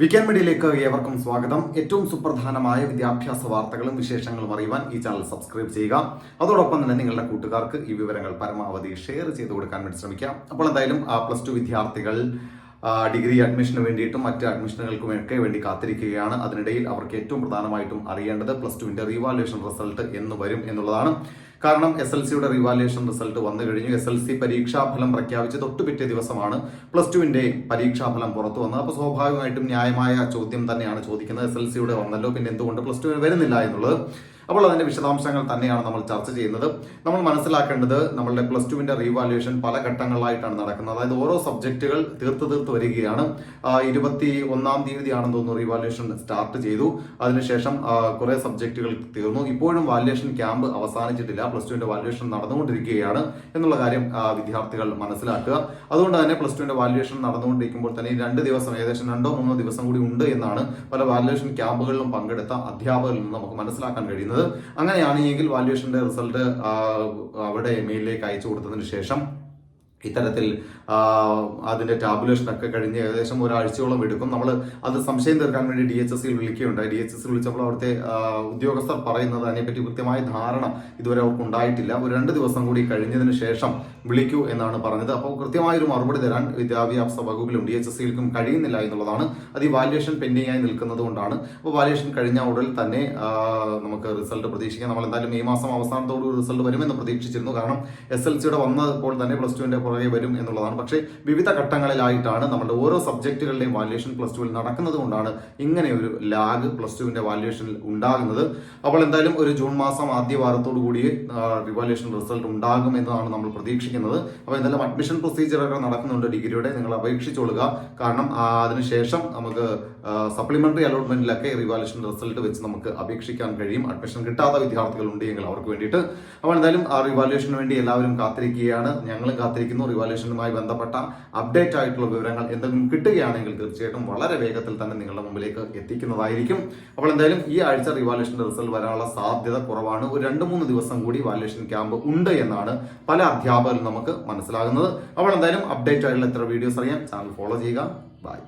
Weekend മീഡിയയിലേക്ക് ഏവർക്കും സ്വാഗതം. ഏറ്റവും സുപ്രധാനമായ വിദ്യാഭ്യാസ വാർത്തകളും വിശേഷങ്ങളും അറിയുവാൻ ഈ ചാനൽ സബ്സ്ക്രൈബ് ചെയ്യുക. അതോടൊപ്പം തന്നെ നിങ്ങളുടെ കൂട്ടുകാർക്ക് ഈ വിവരങ്ങൾ പരമാവധി ഷെയർ ചെയ്ത് കൊടുക്കാൻ വേണ്ടി ശ്രമിക്കാം. അപ്പോൾ എന്തായാലും പ്ലസ് ടു വിദ്യാർത്ഥികൾ ഡിഗ്രി അഡ്മിഷന് വേണ്ടിയിട്ടും മറ്റ് അഡ്മിഷനുകൾക്കും ഒക്കെ വേണ്ടി കാത്തിരിക്കുകയാണ്. അതിനിടയിൽ അവർക്ക് ഏറ്റവും പ്രധാനമായിട്ടും അറിയേണ്ടത് പ്ലസ് ടുവിന്റെ റീവാലുവേഷൻ റിസൾട്ട് എന്ന് വരും എന്നുള്ളതാണ്. കാരണം എസ് എൽ സിയുടെ റിവാലുവേഷൻ റിസൾട്ട് വന്നു കഴിഞ്ഞു. എസ് എൽ സി പരീക്ഷാഫലം പ്രഖ്യാപിച്ച് തൊട്ടു പിറ്റേ ദിവസമാണ് പ്ലസ് ടുവിന്റെ പരീക്ഷാഫലം പുറത്തു വന്നത്. അപ്പോൾ സ്വാഭാവികമായിട്ടും ന്യായമായ ചോദ്യം തന്നെയാണ് ചോദിക്കുന്നത്. എസ് എൽ സിയുടെ വന്നല്ലോ പിന്നെ എന്തുകൊണ്ട് പ്ലസ് ടുവിന് വരുന്നില്ല എന്നുള്ളത്. അപ്പോൾ അതിന്റെ വിശദാംശങ്ങൾ തന്നെയാണ് നമ്മൾ ചർച്ച ചെയ്യുന്നത്. നമ്മൾ മനസ്സിലാക്കേണ്ടത് നമ്മളുടെ പ്ലസ് ടുവിന്റെ റീവാലുവേഷൻ പല ഘട്ടങ്ങളിലായിട്ടാണ് നടക്കുന്നത്. അതായത് ഓരോ സബ്ജക്റ്റുകൾ തീർത്ത് തീർത്ത് വരികയാണ്. ഇരുപത്തി ഒന്നാം തീയതിയാണെന്ന് തോന്നുന്നു റീവാലുവേഷൻ സ്റ്റാർട്ട് ചെയ്തു. അതിനുശേഷം കുറേ കുറെ സബ്ജക്റ്റുകൾ തീർന്നു. ഇപ്പോഴും വാല്യുവേഷൻ ക്യാമ്പ് അവസാനിച്ചിട്ടില്ല. പ്ലസ് ടുവിന്റെ വാല്യുവേഷൻ നടന്നുകൊണ്ടിരിക്കുകയാണ് എന്നുള്ള കാര്യം വിദ്യാർത്ഥികൾ മനസ്സിലാക്കുക. അതുകൊണ്ട് തന്നെ പ്ലസ് ടുവിന്റെ വാല്യുവേഷൻ നടന്നുകൊണ്ടിരിക്കുമ്പോൾ തന്നെ രണ്ട് ദിവസം ഏകദേശം രണ്ടോ മൂന്നോ ദിവസം കൂടി ഉണ്ട് എന്നാണ് പല വാല്യുവേഷൻ ക്യാമ്പുകളിലും പങ്കെടുത്ത അധ്യാപകരിൽ നിന്ന് നമുക്ക് മനസ്സിലാക്കാൻ കഴിയുന്നത്. അങ്ങനെയാണെങ്കിൽ വാല്യുവേഷന്റെ റിസൾട്ട് അവിടെ മെയിലിലേക്ക് അയച്ചു കൊടുത്തതിന് ശേഷം ഇത്തരത്തിൽ അതിന്റെ ടാബുലേഷനൊക്കെ കഴിഞ്ഞ് ഏകദേശം ഒരാഴ്ചയോളം എടുക്കും. നമ്മൾ അത് സംശയം തീർക്കാൻ വേണ്ടി ഡി എച്ച് എസ് സിയിൽ വിളിക്കുകയുണ്ടായി. ഡി എച്ച് എസ് വിളിച്ചപ്പോൾ അവിടുത്തെ ഉദ്യോഗസ്ഥർ പറയുന്നത് അതിനെപ്പറ്റി കൃത്യമായ ധാരണ ഇതുവരെ അവർക്ക് ഉണ്ടായിട്ടില്ല. ഒരു രണ്ട് ദിവസം കൂടി കഴിഞ്ഞതിന് ശേഷം വിളിക്കൂ എന്നാണ് പറഞ്ഞത്. അപ്പോൾ കൃത്യമായൊരു മറുപടി തരാൻ വിദ്യാഭ്യാസ വകുപ്പിലും ഡി എച്ച് എസ് സിയിലും കഴിയുന്നില്ല എന്നുള്ളതാണ്. അത് ഈ വാല്യുവേഷൻ പെൻഡിംഗ് ആയി നിൽക്കുന്നത് കൊണ്ടാണ്. അപ്പോൾ വാല്യുവേഷൻ കഴിഞ്ഞ ഉടൻ തന്നെ നമുക്ക് റിസൾട്ട് പ്രതീക്ഷിക്കാം. നമ്മൾ എന്തായാലും ഈ മാസം അവസാനത്തോടുകൂടി റിസൾട്ട് വരുമെന്ന് പ്രതീക്ഷിച്ചിരുന്നു. കാരണം എസ് എൽ സിയുടെ വന്നപ്പോൾ തന്നെ പ്ലസ് ടുവിന്റെ പുറകെ വരും എന്നുള്ളതാണ്. പക്ഷേ വിവിധ ഘട്ടങ്ങളിലായിട്ടാണ് നമ്മുടെ ഓരോ സബ്ജക്റ്റുകളുടെയും വാല്യുവേഷൻ പ്ലസ് ടുവിൽ നടക്കുന്നത് കൊണ്ടാണ് ഇങ്ങനെ ഒരു ലാഗ് പ്ലസ് ടുവിന്റെ വാല്യുവേഷനിൽ ഉണ്ടാകുന്നത്. അപ്പോൾ എന്തായാലും ഒരു ജൂൺ മാസം ആദ്യ വാരത്തോടു കൂടി റിവാലുവേഷൻ റിസൾട്ട് ഉണ്ടാകും എന്നാണ് നമ്മൾ പ്രതീക്ഷിക്കുന്നത്. അപ്പോൾ എന്തായാലും അഡ്മിഷൻ പ്രൊസീജിയറൊക്കെ നടക്കുന്നുണ്ട് ഡിഗ്രിയുടെ. നിങ്ങൾ അപേക്ഷിച്ചോളുക. കാരണം അതിനുശേഷം നമുക്ക് സപ്ലിമെന്ററി അലോട്ട്മെന്റിലൊക്കെ റിവാലുവേഷൻ റിസൾട്ട് വെച്ച് നമുക്ക് അപേക്ഷിക്കാൻ കഴിയും. അഡ്മിഷൻ കിട്ടാത്ത വിദ്യാർത്ഥികൾ ഉണ്ടെങ്കിൽ അവർക്ക് വേണ്ടിയിട്ട്. അപ്പോൾ എന്തായാലും ആ റിവാലുവേഷന് വേണ്ടി എല്ലാവരും കാത്തിരിക്കുകയാണ്. ഞങ്ങളും കാത്തിരിക്കുന്നു. റിവാലുവേഷനുമായി ബന്ധപ്പെട്ട അപ്ഡേറ്റ് ആയിട്ടുള്ള വിവരങ്ങൾ എന്തെങ്കിലും കിട്ടുകയാണെങ്കിൽ തീർച്ചയായിട്ടും വളരെ വേഗത്തിൽ തന്നെ നിങ്ങളുടെ മുമ്പിലേക്ക് എത്തിക്കുന്നതായിരിക്കും. അപ്പോൾ എന്തായാലും ഈ ആഴ്ച റിവാലുവേഷന്റെ റിസൾട്ട് വരാനുള്ള സാധ്യത കുറവാണ്. ഒരു രണ്ട് മൂന്ന് ദിവസം കൂടി വാലുവേഷൻ ക്യാമ്പ് ഉണ്ട് എന്നാണ് പല അധ്യാപകരും നമുക്ക് മനസ്സിലാകുന്നത്. അപ്പോൾ എന്തായാലും അപ്ഡേറ്റ് ആയിട്ടുള്ള എത്ര വീഡിയോസ് അറിയാം ചാനൽ ഫോളോ ചെയ്യുക. ബൈ